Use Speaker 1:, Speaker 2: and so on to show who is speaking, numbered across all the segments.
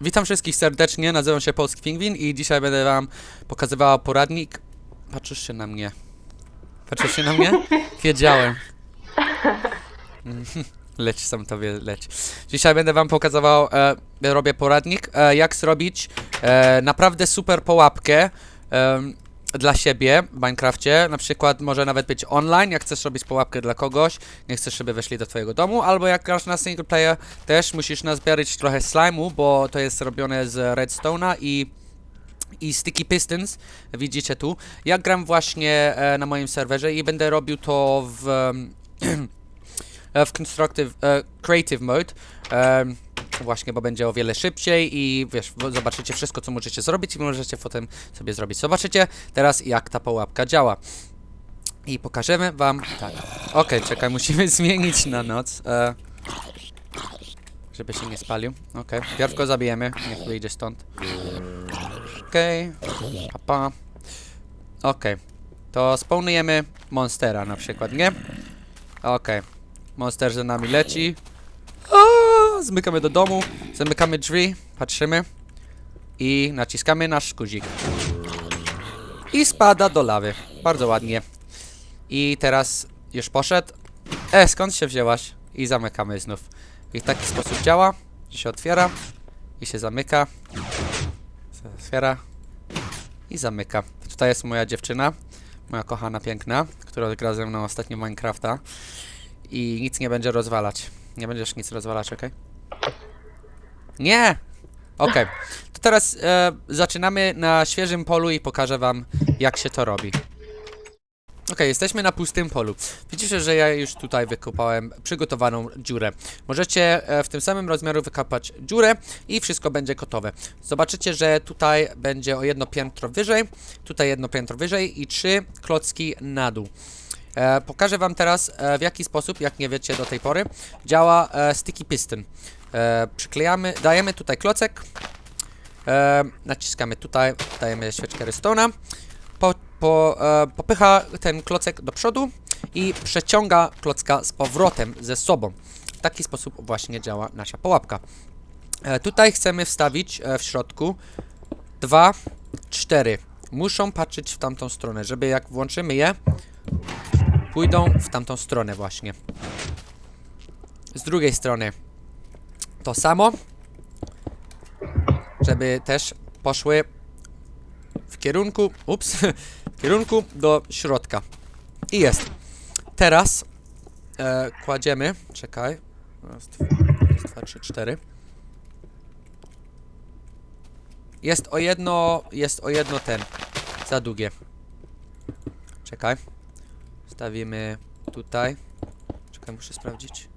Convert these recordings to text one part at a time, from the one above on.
Speaker 1: Witam wszystkich serdecznie, nazywam się Polski Pingwin i dzisiaj będę wam pokazywała poradnik. Patrzysz się na mnie. Patrzysz się na mnie? Wiedziałem. Leć sam tobie, leć. Dzisiaj będę wam pokazywał, e, robię poradnik, e, jak zrobić e, naprawdę super połapkę em, dla siebie w Minecrafcie. Na przykład może nawet być online, jak chcesz robić połapkę dla kogoś, nie chcesz, żeby weszli do twojego domu, albo jak grasz na single player, też musisz nazbierać trochę slime'u, bo to jest robione z redstone'a i i Sticky Pistons, widzicie tu. Ja gram właśnie e, na moim serwerze i będę robił to w, e, w Constructive, e, Creative Mode. Em, właśnie, bo będzie o wiele szybciej i wiesz, zobaczycie wszystko, co możecie zrobić i możecie potem sobie zrobić. Zobaczycie teraz, jak ta połapka działa. I pokażemy wam tak. Okej, czekaj, musimy zmienić na noc. E, żeby się nie spalił. Okej, go zabijemy, niech wyjdzie stąd. Okej, papa. Okej, to spawnujemy monstera na przykład, nie? Okej, monster za nami leci. Zmykamy do domu, zamykamy drzwi, patrzymy i naciskamy nasz guzik. I spada do lawy. Bardzo ładnie. I teraz już poszedł. E, skąd się wzięłaś? I zamykamy znów. I w taki sposób działa, że się otwiera i się zamyka. Otwiera i zamyka. Tutaj jest moja dziewczyna, moja kochana, piękna, która gra ze mną ostatnio Minecrafta. I nic nie będzie rozwalać. Nie będziesz nic rozwalać, okej? Nie! Okej. To teraz e, zaczynamy na świeżym polu i pokażę wam, jak się to robi. Okej, jesteśmy na pustym polu. Widzicie, że ja już tutaj wykopałem przygotowaną dziurę. Możecie e, w tym samym rozmiaru wykopać dziurę i wszystko będzie gotowe. Zobaczycie, że tutaj będzie o jedno piętro wyżej, tutaj jedno piętro wyżej i trzy klocki na dół. E, pokażę wam teraz e, w jaki sposób, jak nie wiecie do tej pory, działa e, sticky piston. E, przyklejamy, dajemy tutaj klocek, e, naciskamy tutaj, dajemy świeczkę redstone'a, po, po, e, popycha ten klocek do przodu i przeciąga klocka z powrotem ze sobą. W taki sposób właśnie działa nasza pułapka. E, tutaj chcemy wstawić e, w środku dwa, cztery. Muszą patrzeć w tamtą stronę, żeby jak włączymy je, pójdą w tamtą stronę właśnie. Z drugiej strony to samo, żeby też poszły w kierunku, ups, w kierunku do środka. I jest. Teraz e, kładziemy, czekaj, raz, dwa, raz, dwa, trzy, cztery. Jest o jedno, jest o jedno ten, za długie. Czekaj. Stawimy tutaj. Czekaj, muszę sprawdzić.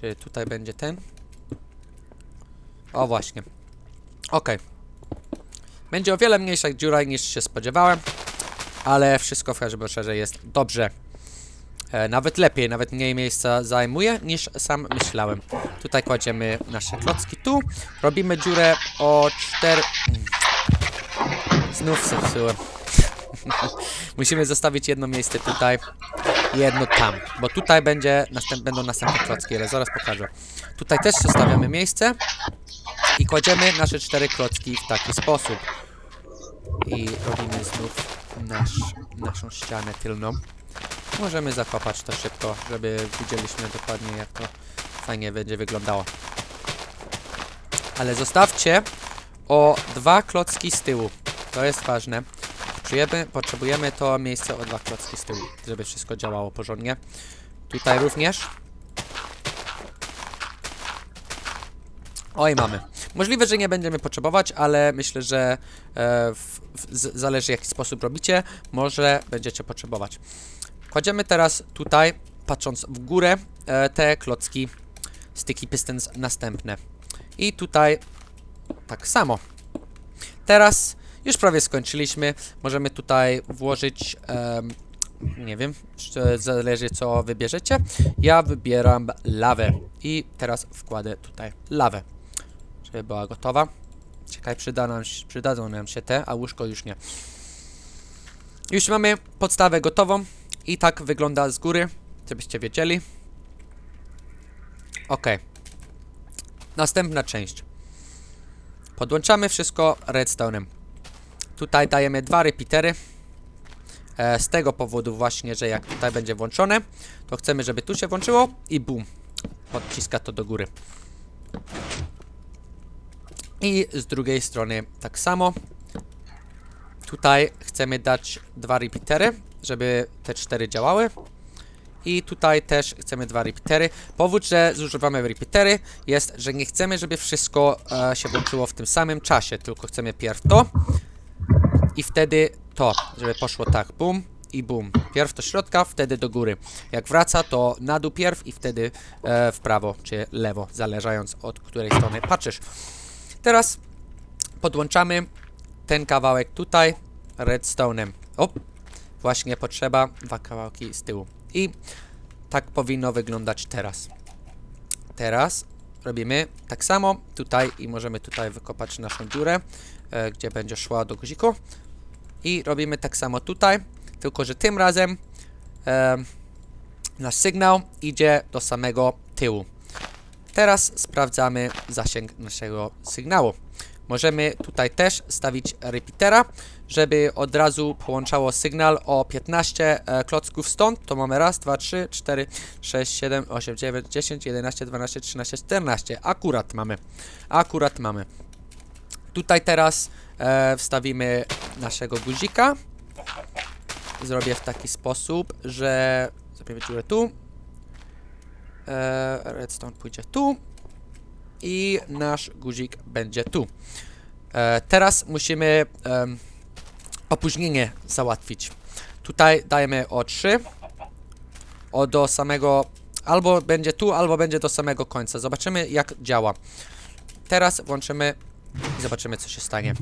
Speaker 1: Czy tutaj będzie ten? O, właśnie. Okej. Będzie o wiele mniejsza dziura niż się spodziewałem, ale wszystko w każdym razie jest dobrze. E, nawet lepiej, nawet mniej miejsca zajmuje niż sam myślałem. Tutaj kładziemy nasze klocki tu. Robimy dziurę o 4... Znów zepsułem. Musimy zostawić jedno miejsce tutaj i jedno tam, bo tutaj będzie następ, będą następne klocki, ale zaraz pokażę. Tutaj też zostawiamy miejsce i kładziemy nasze cztery klocki w taki sposób. I robimy znów nasz, naszą ścianę tylną. Możemy zakopać to szybko, żeby widzieliśmy dokładnie jak to fajnie będzie wyglądało. Ale zostawcie o dwa klocki z tyłu. To jest ważne. Potrzebujemy, potrzebujemy to miejsce o dwa klocki z tyłu, żeby wszystko działało porządnie. Tutaj również. Oj, mamy. Możliwe, że nie będziemy potrzebować, ale myślę, że e, w, w, zależy jaki sposób robicie, może będziecie potrzebować. Kładziemy teraz tutaj, patrząc w górę, e, te klocki Sticky Pistons następne. I tutaj tak samo. Teraz już prawie skończyliśmy. Możemy tutaj włożyć, em, nie wiem, zależy co wybierzecie. Ja wybieram lawę i teraz wkładę tutaj lawę, żeby była gotowa. Czekaj, przyda nam, przydadzą nam się te, a łóżko już nie. Już mamy podstawę gotową i tak wygląda z góry, żebyście wiedzieli. Ok. Następna część. Podłączamy wszystko redstone'em. Tutaj dajemy dwa repeatery. E, z tego powodu właśnie, że jak tutaj będzie włączone, to chcemy, żeby tu się włączyło i bum. Podciska to do góry. I z drugiej strony tak samo. Tutaj chcemy dać dwa repeatery, żeby te cztery działały. I tutaj też chcemy dwa repeatery. Powód, że zużywamy repeatery jest, że nie chcemy, żeby wszystko e, się włączyło w tym samym czasie, tylko chcemy pierw to i wtedy to, żeby poszło tak, bum i bum. Pierw do środka, wtedy do góry. Jak wraca, to na dół pierw i wtedy e, w prawo czy lewo, zależając od której strony patrzysz. Teraz podłączamy ten kawałek tutaj redstone'em. O, właśnie potrzeba dwa kawałki z tyłu. I tak powinno wyglądać teraz. Teraz robimy tak samo tutaj i możemy tutaj wykopać naszą dziurę, e, gdzie będzie szła do guziku. I robimy tak samo tutaj, tylko że tym razem e, nasz sygnał idzie do samego tyłu. Teraz sprawdzamy zasięg naszego sygnału. Możemy tutaj też stawić repeatera, żeby od razu połączało sygnał o 15 e, klocków stąd. To mamy raz, dwa, trzy, cztery, sześć, siedem, osiem, dziewięć, dziesięć, jedenaście, dwanaście, trzynaście, czternaście. Akurat mamy. Akurat mamy. Tutaj teraz e, wstawimy naszego guzika. Zrobię w taki sposób, że zrobimy dziurę tu. E, redstone pójdzie tu. I nasz guzik będzie tu. E, teraz musimy em, opóźnienie załatwić. Tutaj dajemy o 3. O do samego. Albo będzie tu, albo będzie do samego końca. Zobaczymy jak działa. Teraz włączymy i zobaczymy co się stanie.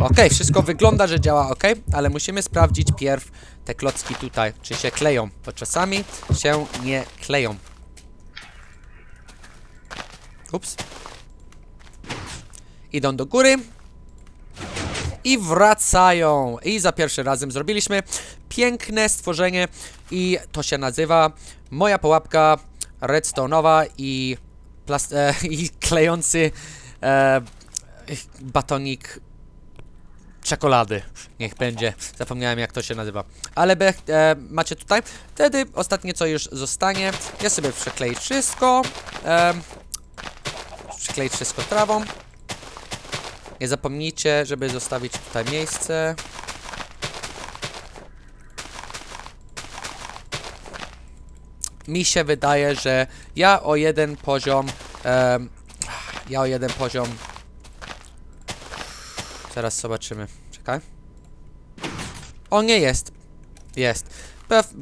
Speaker 1: Ok, wszystko wygląda, że działa ok, ale musimy sprawdzić pierw te klocki tutaj, czy się kleją, bo czasami się nie kleją. Ups. Idą do góry. I wracają. I za pierwszym razem zrobiliśmy piękne stworzenie i to się nazywa moja pułapka redstone'owa i, e, i klejący e, batonik czekolady. Niech będzie. Zapomniałem jak to się nazywa. Ale be, e, macie tutaj. Wtedy ostatnie co już zostanie. Ja sobie przekleić wszystko. E, przykleić wszystko trawą. Nie zapomnijcie, żeby zostawić tutaj miejsce. Mi się wydaje, że ja o jeden poziom. em, ja o jeden poziom. Zaraz zobaczymy. Czekaj. O, nie jest. Jest.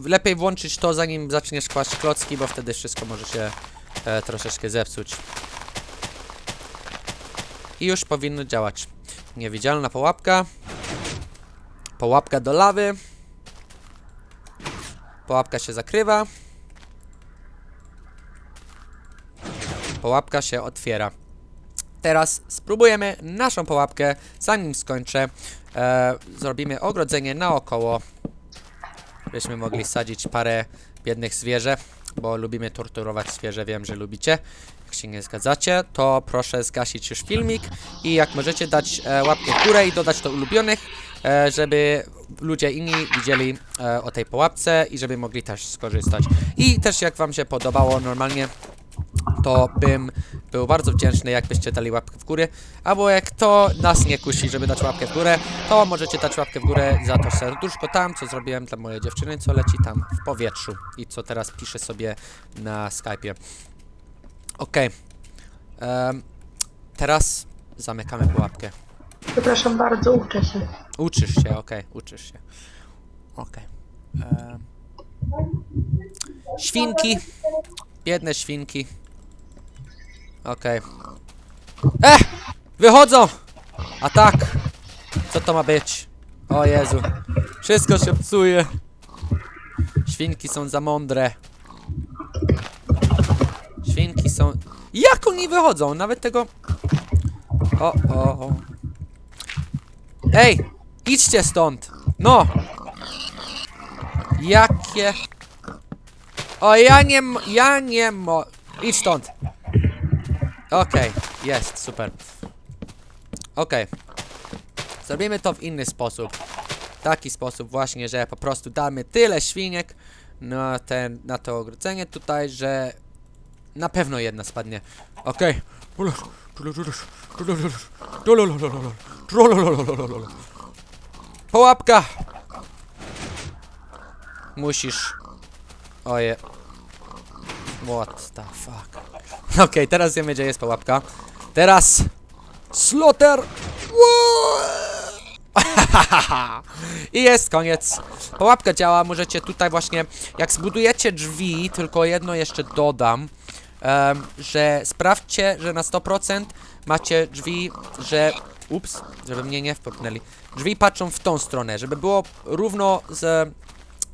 Speaker 1: Lepiej włączyć to, zanim zaczniesz kłaść klocki, bo wtedy wszystko może się e, troszeczkę zepsuć. I już powinno działać. Niewidzialna pułapka. Pułapka do lawy. Pułapka się zakrywa. Pułapka się otwiera. Teraz spróbujemy naszą pułapkę, zanim skończę. E, zrobimy ogrodzenie naokoło. Byśmy mogli sadzić parę biednych zwierzę, bo lubimy torturować zwierzę, wiem, że lubicie. Się nie zgadzacie, to proszę zgasić już filmik i jak możecie dać e, łapkę w górę i dodać do ulubionych, e, żeby ludzie inni widzieli e, o tej pułapce i żeby mogli też skorzystać. I też jak wam się podobało normalnie, to bym był bardzo wdzięczny, jakbyście dali łapkę w górę. Albo jak to nas nie kusi, żeby dać łapkę w górę, to możecie dać łapkę w górę za to serduszko tam, co zrobiłem dla mojej dziewczyny, co leci tam w powietrzu i co teraz piszę sobie na Skype'ie. Okej. Em, teraz zamykamy pułapkę.
Speaker 2: Przepraszam bardzo, uczę się.
Speaker 1: Uczysz się, okej, uczysz się. Okej. Em. Świnki. Biedne świnki. Okej. Eh! Wychodzą! A tak! Co to ma być? O Jezu. Wszystko się psuje. Świnki są za mądre. Są... Jak oni wychodzą? Nawet tego... O, o, o. Ej! Idźcie stąd! No! Jakie... O, ja nie... Ja nie mo... Idź stąd! Okej. Jest, super. Okej. Zrobimy to w inny sposób. Taki sposób właśnie, że po prostu damy tyle świniek na, ten, na to ogrodzenie tutaj, że na pewno jedna spadnie. Okej. Połapka! Musisz. Oje. What the fuck. Okej, teraz wiemy gdzie jest połapka. Teraz. Slaughter! I jest koniec. Połapka działa, możecie tutaj właśnie, jak zbudujecie drzwi, tylko jedno jeszcze dodam, em, że sprawdźcie, że na 100% macie drzwi, że, ups, żeby mnie nie wpopnęli, drzwi patrzą w tą stronę, żeby było równo z,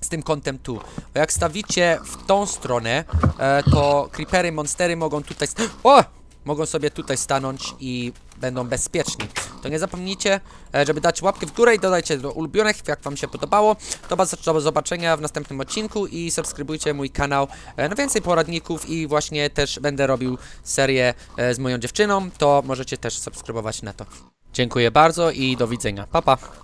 Speaker 1: z tym kątem tu. Bo jak stawicie w tą stronę, e, to creepery, monstery mogą tutaj, o! Mogą sobie tutaj stanąć i będą bezpieczni. To nie zapomnijcie, e, żeby dać łapkę w górę i dodajcie do ulubionych, jak wam się podobało. To was do zobaczenia w następnym odcinku i subskrybujcie mój kanał e, na więcej poradników i właśnie też będę robił serię e, z moją dziewczyną, to możecie też subskrybować na to. Dziękuję bardzo i do widzenia. Pa pa.